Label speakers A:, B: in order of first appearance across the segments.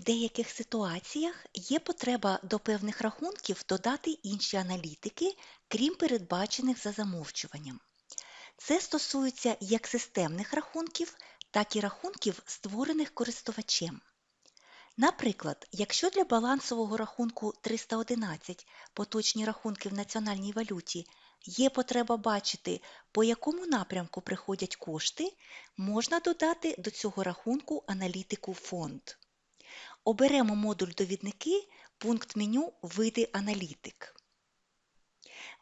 A: В деяких ситуаціях є потреба до певних рахунків додати інші аналітики, крім передбачених за замовчуванням. Це стосується як системних рахунків, так і рахунків, створених користувачем. Наприклад, якщо для балансового рахунку 311 поточні рахунки в національній валюті є потреба бачити, по якому напрямку приходять кошти, можна додати до цього рахунку аналітику фонд. Оберемо модуль довідники, пункт меню Види аналітик.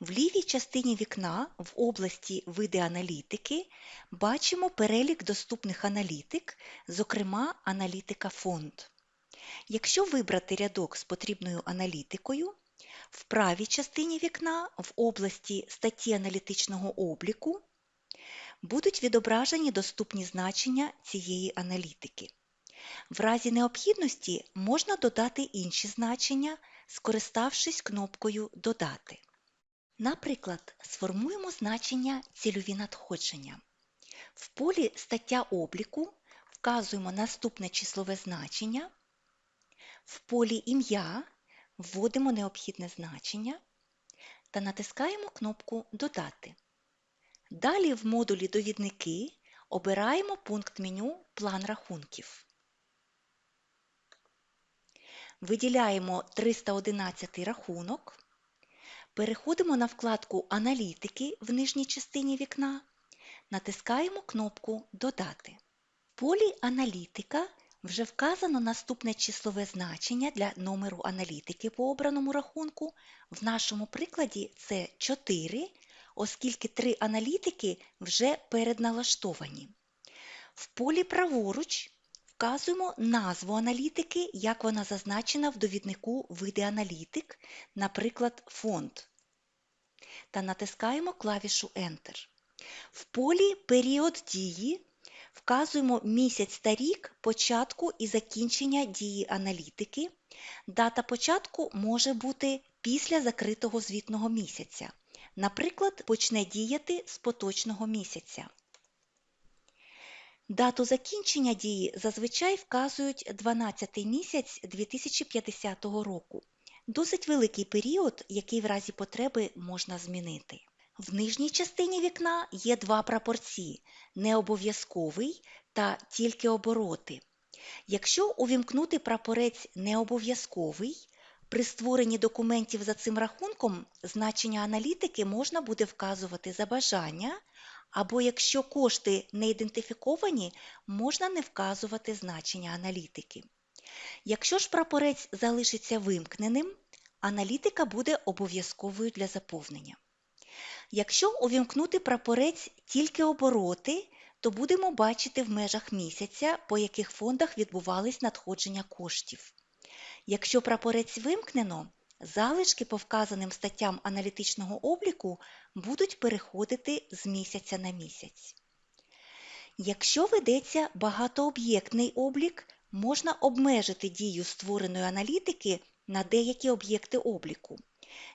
A: В лівій частині вікна в області Види аналітики бачимо перелік доступних аналітик, зокрема аналітика фонд. Якщо вибрати рядок з потрібною аналітикою, в правій частині вікна в області статті аналітичного обліку будуть відображені доступні значення цієї аналітики. В разі необхідності можна додати інші значення, скориставшись кнопкою Додати. Наприклад, сформуємо значення цільові надходження. В полі Стаття обліку вказуємо наступне числове значення, в полі Ім'я вводимо необхідне значення та натискаємо кнопку Додати. Далі в модулі Довідники обираємо пункт меню План рахунків. Виділяємо 311 рахунок, переходимо на вкладку Аналітики в нижній частині вікна, натискаємо кнопку Додати. В полі Аналітика вже вказано наступне числове значення для номеру аналітики по обраному рахунку. В нашому прикладі це 4, оскільки три аналітики вже передналаштовані. В полі праворуч вказуємо назву аналітики, як вона зазначена в довіднику Види аналітик, наприклад, фонд. Та натискаємо клавішу Enter. В полі Період дії вказуємо місяць та рік початку і закінчення дії аналітики. Дата початку може бути після закритого звітного місяця. Наприклад, почне діяти з поточного місяця. Дату закінчення дії зазвичай вказують 12 місяць 2050 року. Досить великий період, який в разі потреби можна змінити. В нижній частині вікна є два прапорці необов'язковий та тільки обороти. Якщо увімкнути прапорець необов'язковий, при створенні документів за цим рахунком значення аналітики можна буде вказувати за бажання, або якщо кошти не ідентифіковані, можна не вказувати значення аналітики. Якщо ж прапорець залишиться вимкненим, аналітика буде обов'язковою для заповнення. Якщо увімкнути прапорець тільки обороти, то будемо бачити в межах місяця, по яких фондах відбувались надходження коштів. Якщо прапорець вимкнено, залишки по вказаним статтям аналітичного обліку будуть переходити з місяця на місяць. Якщо ведеться багатооб'єктний облік, можна обмежити дію створеної аналітики на деякі об'єкти обліку.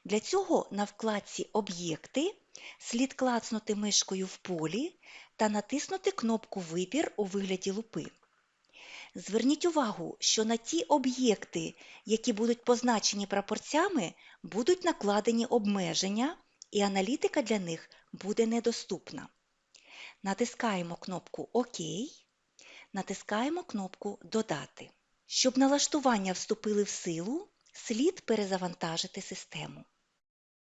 A: Для цього на вкладці Об'єкти слід клацнути мишкою в полі та натиснути кнопку Вибір у вигляді лупи. Зверніть увагу, що на ті об'єкти, які будуть позначені прапорцями, будуть накладені обмеження, і аналітика для них буде недоступна. Натискаємо кнопку ОК, натискаємо кнопку Додати. Щоб налаштування вступили в силу, слід перезавантажити систему.